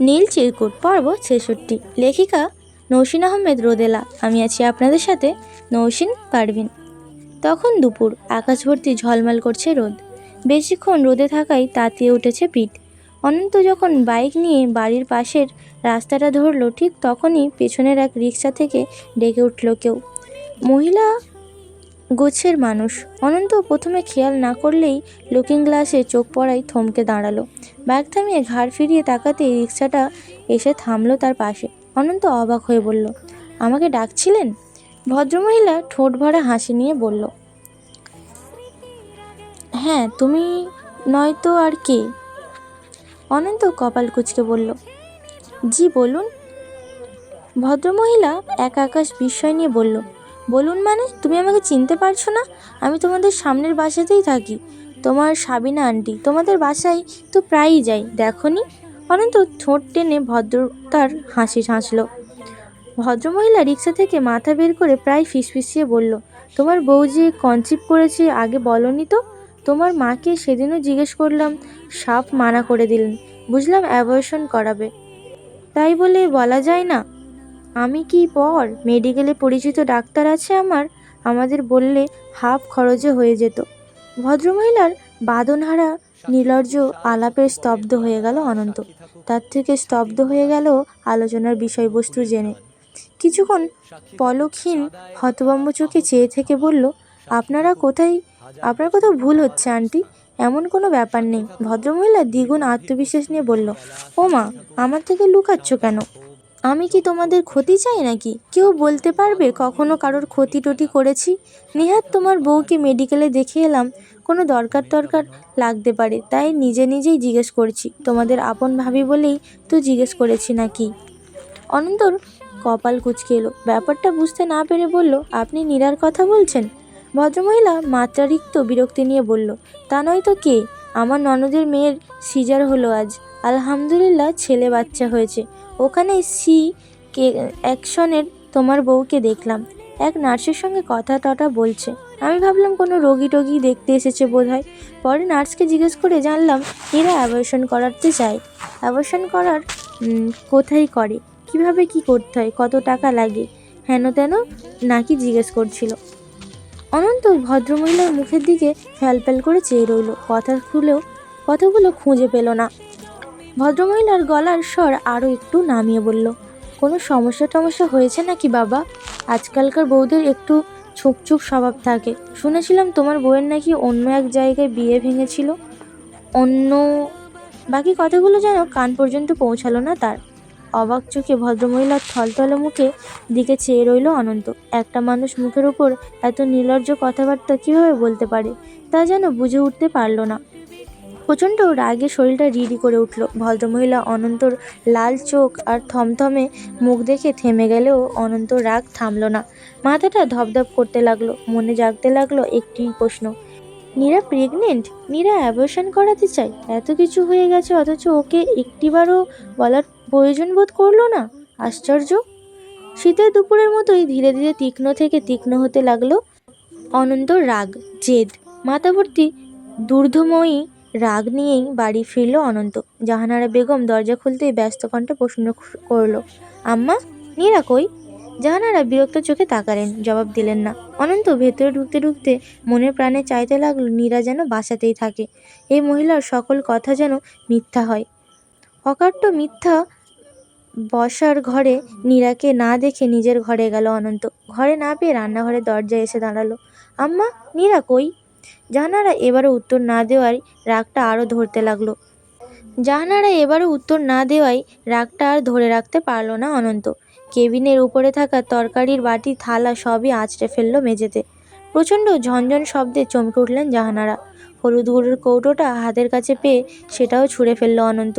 নীল চিরকুট পর্ব ছেষট্টি। লেখিকা নৌসিন আহমেদ রোদেলা। আমি আছি আপনাদের সাথে নৌসিন পারভিন। তখন দুপুর, আকাশ ভর্তি ঝলমল করছে রোদ। বেশিক্ষণ রোদে থাকায় তাতিয়ে উঠেছে পিঠ অনন্ত যখন বাইক নিয়ে বাড়ির পাশের রাস্তাটা ধরলো, ঠিক তখনই পেছনের এক রিক্সা থেকে ডেকে উঠল কেউ। মহিলা গোছের মানুষ। অনন্ত প্রথমে খেয়াল না করলেই লুকিং গ্লাসে চোখ পড়ায় থমকে দাঁড়াল। ব্যাগ থামিয়ে ঘাড় ফিরিয়ে তাকাতেই রিক্সাটা এসে থামলো তার পাশে। অনন্ত অবাক হয়ে বলল, আমাকে ডাকছিলেন? ভদ্রমহিলা ঠোঁট ভরা হাসি নিয়ে বলল হ্যাঁ তুমি নয়তো আর কে? অনন্ত কপাল কুচকে বলল, জি, বলুন। ভদ্রমহিলা এক আকাশ বিস্ময় নিয়ে বলল বলুন মানে তুমি আমাকে চিনতে পারছ না? আমি তোমাদের সামনের বাসাতেই থাকি। তোমার সাবিনা আন্টি, তোমাদের বাসায় তো প্রায়ই যাই, দেখনি? অনন্ত ঠোঁট টেনে ভদ্রতার হাসি হাসলো। ভদ্রমহিলা রিক্সা থেকে মাথা বের করে প্রায় ফিসফিসিয়ে বলল, তোমার বউ যে কনসিভ করেছে আগে বলনি তো? তোমার মাকে সেদিনও জিজ্ঞেস করলাম, সাপ মানা করে দিলেন, বুঝলাম অ্যাবর্শন করাবে। তাই বলে বলা যায় না আমি কি পর মেডিকেলে পরিচিত ডাক্তার আছে আমার? আমাদের বললে হাফ খরচে হয়ে যেত। ভদ্রমহিলার বাদনহারা, নির্লজ্জ আলাপে স্তব্ধ হয়ে গেল অনন্ত। তার থেকে স্তব্ধ হয়ে গেল আলোচনার বিষয়বস্তু জেনে। কিছুক্ষণ পলকহীন হতবম্ব চোখে চেয়ে থেকে বলল, আপনারা কোথায়? আপনার কোথাও ভুল হচ্ছে, আন্টি। এমন কোনো ব্যাপার নেই। ভদ্রমহিলা দ্বিগুণ আত্মবিশ্বাস নিয়ে বলল ও মা আমার থেকে লুকাচ্ছ কেন? আমি কি তোমাদের ক্ষতি চাই নাকি? কেউ বলতে পারবে কখনো কারোর ক্ষতি টটি করেছি? নেহাত তোমার বউকে মেডিকেলে দেখে এলাম, কোনো দরকার টরকার লাগতে পারে, তাই নিজে নিজেই জিজ্ঞেস করছি। তোমাদের আপন ভাবি বলেই তো জিজ্ঞেস করেছি নাকি? অনন্তর কপাল কুচকে এলো, ব্যাপারটা বুঝতে না পেরে বলল, আপনি নীরার কথা বলছেন? ভদ্রমহিলা মাত্রারিক্ত বিরক্তি নিয়ে বলল, তা নয় তো কে? আমার ননদের মেয়ের সিজার হলো আজ। আলহামদুলিল্লাহ ছেলে বাচ্চা হয়েছে। ওখানে সি কে অ্যাকশনের তোমার বউকে দেখলাম। এক নার্সের সঙ্গে কথা টটা বলছে। আমি ভাবলাম কোনো রোগী টোগী দেখতে এসেছে বোধ হয় পরে নার্সকে জিজ্ঞেস করে জানলাম, এরা অ্যাবর্শন করাতে চায়। অ্যাবর্শন করার কোথায় করে? কীভাবে কি করতে হয়? কত টাকা লাগে? হেন তেন নাকি জিজ্ঞেস করছিল। অনন্ত ভদ্রমহিলার মুখের দিকে ফ্যালফ্যাল করে চেয়ে রইল। কথা খুলেও, কথাগুলো খুঁজে পেল না। ভদ্রমহিলার গলার স্বর আরও একটু নামিয়ে বলল, কোনো সমস্যা টমস্যা হয়েছে নাকি বাবা? আজকালকার বউদের একটু ছুকছুক স্বভাব থাকে। শুনেছিলাম তোমার বউয়ের নাকি অন্য এক জায়গায় বিয়ে ভেঙেছিল। অন্য বাকি কথাগুলো যেন কান পর্যন্ত পৌঁছালো না তার। অবাক চোখে ভদ্রমহিলার থলথলে মুখে দিকে চেয়ে রইল অনন্ত। একটা মানুষ মুখের উপর এত নির্লজ্জ কথাবার্তা কীভাবে বলতে পারে? তা যেন বুঝে উঠতে পারল না। প্রচণ্ড রাগে শরীরটা রিডি করে উঠল। ভদ্রমহিলা অনন্তর লাল চোখ আর থমথমে মুখ দেখে থেমে গেলেও অনন্ত রাগ থামল না। মাথাটা ধপধপ করতে লাগল, মনে জাগতে লাগল একটি প্রশ্ন। নীরা প্রেগনেন্ট নীরা অ্যাবর্শন করাতে চায়? এত কিছু হয়ে গেছে, অথচ ওকে একটিবারও বলার প্রয়োজন বোধ করল না? আশ্চর্য। শীতের দুপুরের মতোই ধীরে ধীরে তীক্ষ্ণ থেকে তীক্ষ্ণ হতে লাগল অনন্ত রাগ, জেদ। মাথাভর্তি দুর্ধময়ী রাগ নিয়েই বাড়ি ফিরল অনন্ত। জাহানারা বেগম দরজা খুলতেই ব্যস্ত কণ্ঠে প্রশ্ন করল, আম্মা, নীরা কই? জাহানারা বিরক্ত চোখে তাকালেন, জবাব দিলেন না। অনন্ত ভেতরে ঢুকতে ঢুকতে মনের প্রাণে চাইতে লাগল নীরা যেন বাসাতেই থাকে। এই মহিলার সকল কথা যেন মিথ্যা হয়। অকাট্য মিথ্যা বসার ঘরে নীরাকে না দেখে নিজের ঘরে গেল অনন্ত। ঘরে না পেয়ে রান্নাঘরে দরজায় এসে দাঁড়াল, আম্মা, নীরা কই? জাহানারা এবারও উত্তর না দেওয়ায় রাগটা আরও ধরতে লাগল। জাহানারা এবারও উত্তর না দেওয়ায় রাগটা আর ধরে রাখতে পারল না অনন্ত। কেবিনের উপরে থাকা তরকারির বাটি, থালা সবই আঁচড়ে ফেলল মেঝেতে। প্রচণ্ড ঝনঝন শব্দে চমকে উঠলেন জাহানারা। হলুদ গুঁড়োর কৌটোটা হাতের কাছে পেয়ে সেটাও ছুঁড়ে ফেলল অনন্ত।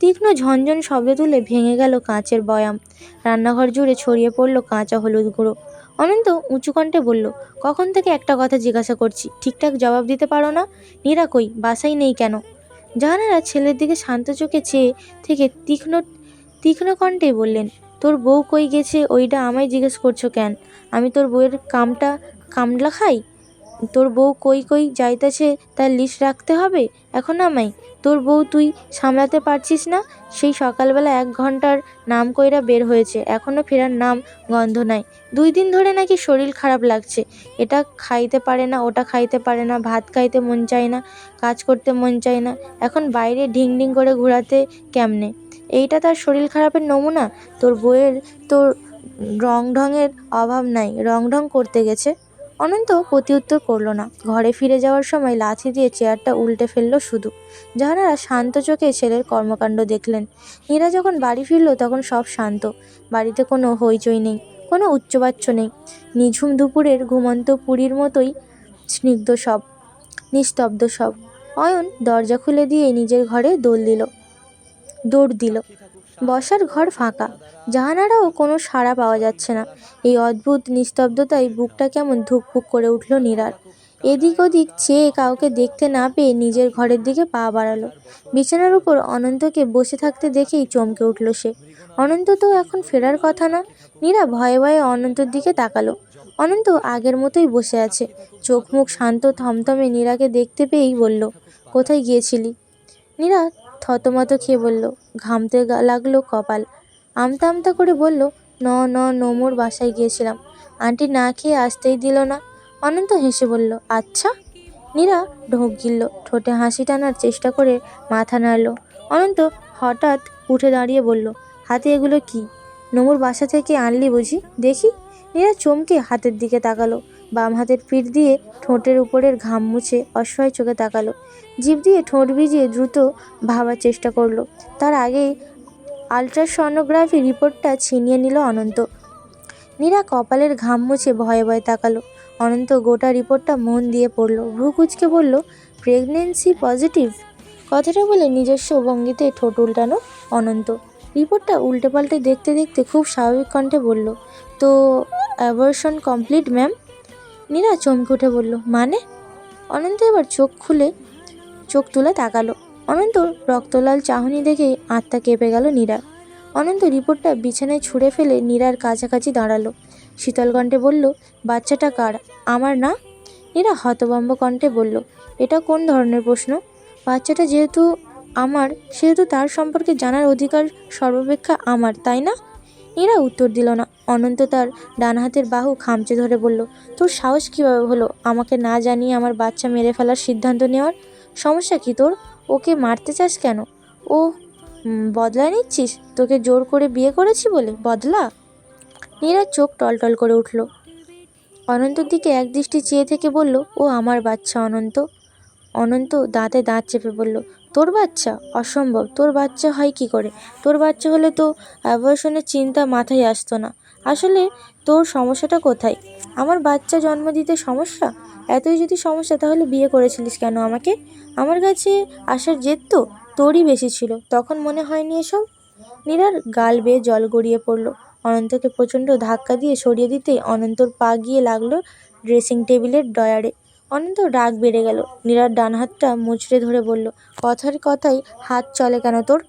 তীক্ষ্ণ ঝনঝন শব্দ তুলে ভেঙে গেল কাঁচের বয়াম। রান্নাঘর জুড়ে ছড়িয়ে পড়ল কাঁচা হলুদ গুঁড়ো। অনন্ত উঁচু কণ্ঠে বলল, কখন থেকে একটা কথা জিজ্ঞাসা করছি? ঠিকঠাক জবাব দিতে পারো না? নিরা কই? বাসাই নেই কেন? জাহানারা ছেলের দিকে শান্ত চোখে চেয়ে থেকে তীক্ষ্ণ তীক্ষ্ণ কণ্ঠে বললেন, তোর বউ কই গেছে? ওইটা আমায় জিজ্ঞেস করছ কেন? আমি তোর বউয়ের কামটা, কামলা খাই? তোর বউ কই কই যাইতেছে, তার লিস্ট রাখতে হবে? এখন আমায়। তোর বউ তুই সামলাতে পারছিস না? সেই সকালবেলা এক ঘণ্টার নাম কইরা বের হয়েছে। এখনও ফেরার নাম, গন্ধ নাই। দুই দিন ধরে নাকি শরীর খারাপ লাগছে। এটা খাইতে পারে না, ওটা খাইতে পারে না, ভাত খাইতে মন চায় না, কাজ করতে মন চায় না। এখন বাইরে ঢিং ঢিং করে ঘোরাতে কেমনে? এইটা তার শরীর খারাপের নমুনা? তোর বউয়ের তোর রং ঢঙের অভাব নাই। রং ঢং করতে গেছে। অনন্ত প্রতিউত্তর করল না। ঘরে ফিরে যাওয়ার সময় লাথি দিয়ে চেয়ারটা উল্টে ফেলল শুধু। জাহানারা শান্ত চোখে ছেলের কর্মকাণ্ড দেখলেন নীরা যখন বাড়ি ফিরল তখন সব শান্ত। বাড়িতে কোনো হইচই নেই, কোনো উচ্চবাচ্য নেই। নিঝুম দুপুরের ঘুমন্ত পুরীর মতোই স্নিগ্ধ সব, নিস্তব্ধ সব। অয়ন দরজা খুলে দিয়ে নিজের ঘরে দোল দিল, দৌড় দিল। বসার ঘর ফাঁকা। জাহানারাও কোনো সাড়া পাওয়া যাচ্ছে না। এই অদ্ভুত নিস্তব্ধতায় বুকটা কেমন ধুকপুক করে উঠল নীরার। এদিক ওদিক চেয়ে কাউকে দেখতে না পেয়ে নিজের ঘরের দিকে পা বাড়ালো। বিছানার উপর অনন্তকে বসে থাকতে দেখেই চমকে উঠল সে। অনন্ত তো এখন ফেরার কথা না, নীরা ভয়ে ভয়ে অনন্তর দিকে তাকালো। অনন্ত আগের মতোই বসে আছে। চোখ মুখ শান্ত থমথমে নীরাকে দেখতে পেয়েই বলল, কোথায় গিয়েছিলি? নীরা থতমত খেয়ে বলল, ঘামতে লাগল কপাল। আমতা আমতা করে বলল, ন ন নমুর বাসায় গিয়েছিলাম। আন্টি না খেয়ে আসতেই দিল না। অনন্ত হেসে বলল আচ্ছা। নীরা ঢোক গিলল, ঠোঁটে হাসি টানার চেষ্টা করে মাথা নাড়ল। অনন্ত হঠাৎ উঠে দাঁড়িয়ে বলল, হাতে এগুলো কি? নমুর বাসা থেকে আনলি বুঝি? দেখি। নীরা চমকে হাতের দিকে তাকালো। বাম হাতের পিঠ দিয়ে ঠোঁটের উপরের ঘাম মুছে অসহায় চোখে তাকালো। জিভ দিয়ে ঠোঁট ভিজিয়ে দ্রুত ভাবার চেষ্টা করল। তার আগেই আলট্রাসনোগ্রাফি রিপোর্টটা ছিনিয়ে নিল অনন্ত। নীরা কপালের ঘাম মুছে ভয়ে ভয়ে তাকালো। অনন্ত গোটা রিপোর্টটা মন দিয়ে পড়ল। ভ্রু কুচকে বলল, প্রেগনেন্সি পজিটিভ? কথাটা বলে নিজস্ব ভঙ্গিতে ঠোঁট উল্টানো অনন্ত। রিপোর্টটা উল্টে পাল্টে দেখতে দেখতে খুব স্বাভাবিক কণ্ঠে বলল, তো অ্যাবর্শন কমপ্লিট ম্যাম নীরা চমকে উঠে বলল মানে? অনন্ত এবার চোখ খুলে চোখ তুলে তাকালো। অনন্ত রক্তলাল চাহনি দেখে আত্মা কেঁপে গেল নীরার অনন্ত রিপোর্টটা বিছানায় ছুঁড়ে ফেলে নীরার কাছাকাছি দাঁড়াল। শীতল কণ্ঠে বলল, বাচ্চাটা কার? আমার না? নীরা হতভম্ব কণ্ঠে বলল, এটা কোন ধরনের প্রশ্ন? বাচ্চাটা যেহেতু আমার, সেহেতু তার সম্পর্কে জানার অধিকার সর্বাপেক্ষা আমার, তাই না? নীরা উত্তর দিল না। অনন্ত তার ডান হাতের বাহু খামচে ধরে বলল, তোর সাহস কীভাবে হলো? আমাকে না জানিয়ে আমার বাচ্চা মেরে ফেলার সিদ্ধান্ত নেওয়ার? সমস্যা কি তোর? ওকে মারতে চাস কেন? ও বদলা নিচ্ছিস? তোকে জোর করে বিয়ে করেছি বলে? বদলা? নীরার চোখ টলটল করে উঠল। অনন্তর দিকে এক দৃষ্টি চেয়ে থেকে বলল, ও আমার বাচ্চা অনন্ত। অনন্ত দাঁতে দাঁত চেপে বলল তোর বাচ্চা? অসম্ভব। তোর বাচ্চা হয় কি করে? তোর বাচ্চা হলে তো অ্যাবর্শনের চিন্তা মাথায় আসতো না। আসলে তোর সমস্যাটা কোথায়? আমার বাচ্চা জন্ম দিতে সমস্যা? এতই যদি সমস্যা, তাহলে বিয়ে করেছিলিস কেন আমাকে? আমার কাছে আসার জেদ তো তোরই বেশি ছিল। তখন মনে হয়নি এসব? নীরার গাল বেয়ে জল গড়িয়ে পড়ল। অনন্তকে প্রচণ্ড ধাক্কা দিয়ে সরিয়ে দিতে অনন্তর পা গিয়ে লাগল ড্রেসিং টেবিলের ডয়ারে অনন্ত রাগ বেড়ে গেল। নীরার ডান হাতটা মুচড়ে ধরে বলল, কথার কথাই হাত চলে কেন তোর?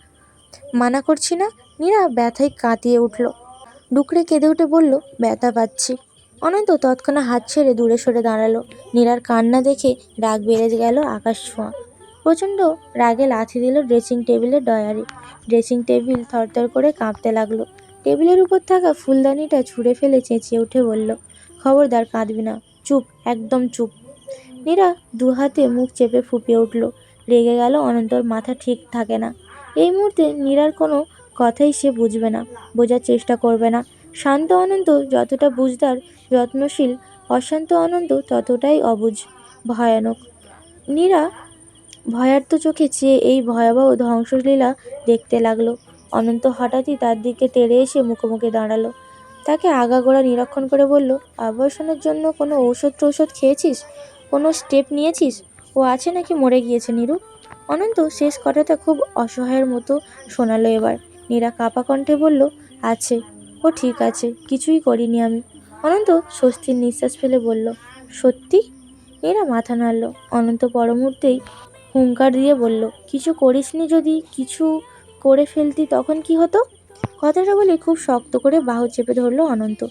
মানা করছি না? নীরা ব্যথায় কাঁতিয়ে উঠল। ডুকরে কেঁদে উঠে বলল, ব্যথা পাচ্ছি। অনন্ত তৎক্ষণাৎ হাত ছেড়ে দূরে সরে দাঁড়াল। নীরার কান্না দেখে রাগ বেড়ে গেল আকাশ ছোঁয়া। প্রচণ্ড রাগে লাথি দিল ড্রেসিং টেবিলের ডয়ারে। ড্রেসিং টেবিল থরথর করে কাঁপতে লাগল। টেবিলের উপর থাকা ফুলদানিটা ছুঁড়ে ফেলে চেঁচিয়ে উঠে বলল, খবরদার কাঁদবি না। চুপ, একদম চুপ। নীরা দু হাতে মুখ চেপে ফুপিয়ে উঠল। রেগে গেল অনন্তর, মাথা ঠিক থাকে না। এই মুহূর্তে নীরার কোনো কথাই সে বুঝবে না, বোঝার চেষ্টা করবে না। শান্ত অনন্ত যতটা বুঝদার, যত্নশীল, অশান্ত অনন্ত ততটাই অবুঝ, ভয়ানক। নীরা ভয়ার্ত চোখে চেয়ে এই ভয়াবহ ধ্বংসলীলা দেখতে লাগল। অনন্ত হঠাৎই তার দিকে তেড়ে এসে মুখোমুখি দাঁড়াল। তাকে আগাগোড়া নিরীক্ষণ করে বলল আবর্ষণের জন্য কোনো ঔষধ টৌষধ খেয়েছিস? কোনো স্টেপ নিয়েছিস? ও আছে নাকি মরে গিয়েছে নিরু? অনন্ত শেষ কথাটা খুব অসহায়ের মতো শোনালো এবার। নীরা কাপা কণ্ঠে বলল, আছে। ও ঠিক আছে। কিছুই করিনি আমি। অনন্ত স্বস্তির নিঃশ্বাস ফেলে বলল, সত্যি? নীরা মাথা নাড়ল। অনন্ত পর মুহূর্তেই হুঙ্কার দিয়ে বলল, কিছু করিসনি যদি কিছু করে ফেলতি তখন কি হতো? কথাটা বলে খুব শক্ত করে বাহু চেপে ধরলো অনন্ত।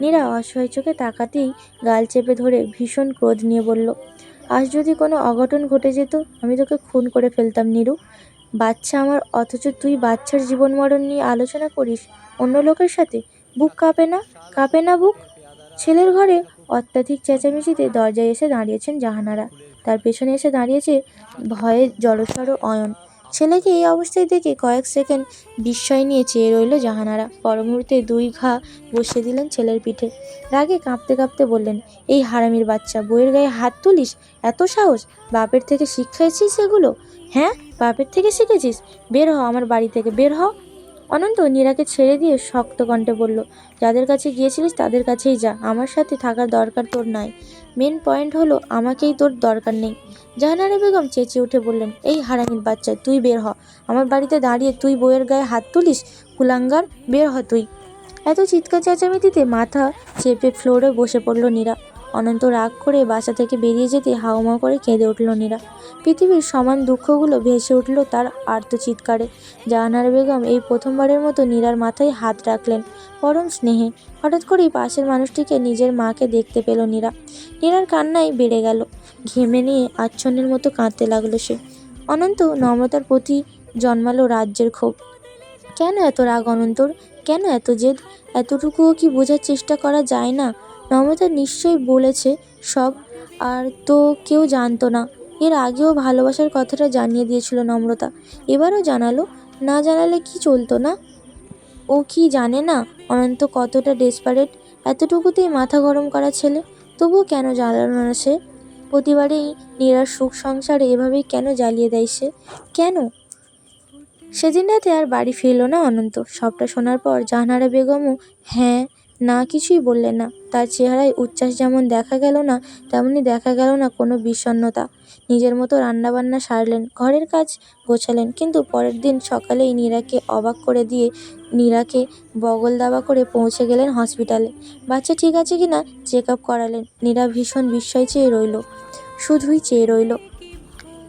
নীরা অসহায় চোখে তাকাতেই গাল চেপে ধরে ভীষণ ক্রোধ নিয়ে বলল, আজ যদি কোনো অঘটন ঘটে যেত, আমি তোকে খুন করে ফেলতাম, নীরু। বাচ্চা আমার, অথচ তুই বাচ্চার জীবন মরণ নিয়ে আলোচনা করিস। অন্য লোকের সাথে? বুক কাঁপে না? কাঁপে না বুক? ছেলের ঘরে অত্যাধিক চেঁচামেচিতে দরজায় এসে দাঁড়িয়েছেন জাহানারা। তার পেছনে এসে দাঁড়িয়েছে ভয়ে জড়সড় অয়ন। ছেলেকে এই অবস্থায় দেখে কয়েক সেকেন্ড বিস্ময় নিয়ে চেয়ে রইল জাহানারা। পর মুহূর্তে দুই ঘা বসিয়ে দিলেন ছেলের পিঠে। রাগে কাঁপতে কাঁপতে বললেন, এই হারামির বাচ্চা বইয়ের গায়ে হাত তুলিস? এত সাহস? বাপের থেকে শিক্ষা এসেছিস এগুলো? হ্যাঁ? বাপের থেকে শিখেছিস? বের হ আমার বাড়ি থেকে, বের হ। অনন্ত নীরাকে ছেড়ে দিয়ে শক্ত কণ্ঠে বলল, যাদের কাছে গিয়েছিলিস তাদের কাছেই যা, আমার সাথে থাকার দরকার তোর নাই। মেন পয়েন্ট হলো আমাকেই তোর দরকার নেই। জাহানারা বেগম চেঁচিয়ে উঠে বললেন, এই হারামির বাচ্চা, তুই বের হ। আমার বাড়িতে দাঁড়িয়ে তুই বইয়ের গায়ে হাত তুলিস, কুলাঙ্গার, বের হ তুই। এত চিৎকার চেঁচামেচিতে মাথা চেপে ফ্লোরে বসে পড়ল নীরা। অনন্ত রাগ করে বাসা থেকে বেরিয়ে যেতে হাওমা করে কেঁদে উঠল নীরা। পৃথিবীর সমান দুঃখগুলো ভেসে উঠল তার আর্ত চিৎকারে। জাহানারা বেগম এই প্রথমবারের মতো নীরার মাথায় হাত রাখলেন পরম স্নেহে। হঠাৎ করেই পাশের মানুষটিকে নিজের মাকে দেখতে পেল নীরা। নীরার কান্নায় বেড়ে গেল। ঘেমে নিয়ে আচ্ছন্নের মতো কাঁদতে লাগল সে। অনন্ত নম্রতার প্রতি জন্মালো রাজ্যের ক্ষোভ। কেন এত রাগ অনন্তর? কেন এত জেদ? এতটুকুও কি বোঝার চেষ্টা করা যায় না? নম্রতা নিশ্চয়ই বলেছে সব, আর তো কেউ জানতো না। এর আগেও ভালোবাসার কথাটা জানিয়ে দিয়েছিল নম্রতা এবারও জানালো, না জানালে কি চলতো না? ও কি জানে না? অনন্ত কতটা ডেসপারেট এতটুকুতেই মাথা গরম করা ছেলে। তবুও কেন জ্বালানো না সে? প্রতিবারেই নীরার সুখ সংসারে এভাবেই কেন জ্বালিয়ে দেয় সে? কেন? সেদিন রাতে আর বাড়ি ফিরল না অনন্ত। সবটা শোনার পর জাহানারা বেগমও হ্যাঁ না কিছুই বললেন না। তার চেহারায় উচ্ছ্বাস যেমন দেখা গেল না, তেমনি দেখা গেল না কোনো বিষণ্ণতা। নিজের মতো রান্নাবান্না সারলেন, ঘরের কাজ গোছালেন, কিন্তু পরের দিন সকালেই নীরাকে অবাক করে দিয়ে নীরাকে বগল দাবা করে পৌঁছে গেলেন হসপিটালে। বাচ্চা ঠিক আছে কি না? চেক আপ করালেন। নীরা ভীষণ বিস্ময় চেয়ে রইল। শুধুই চেয়ে রইল।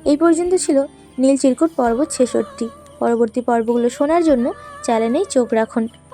এই পর্যন্ত ছিল নীল চিরকুট পর্ব ছেষট্টি। পরবর্তী পর্বগুলো শোনার জন্য চ্যানেলেই চোখ রাখুন।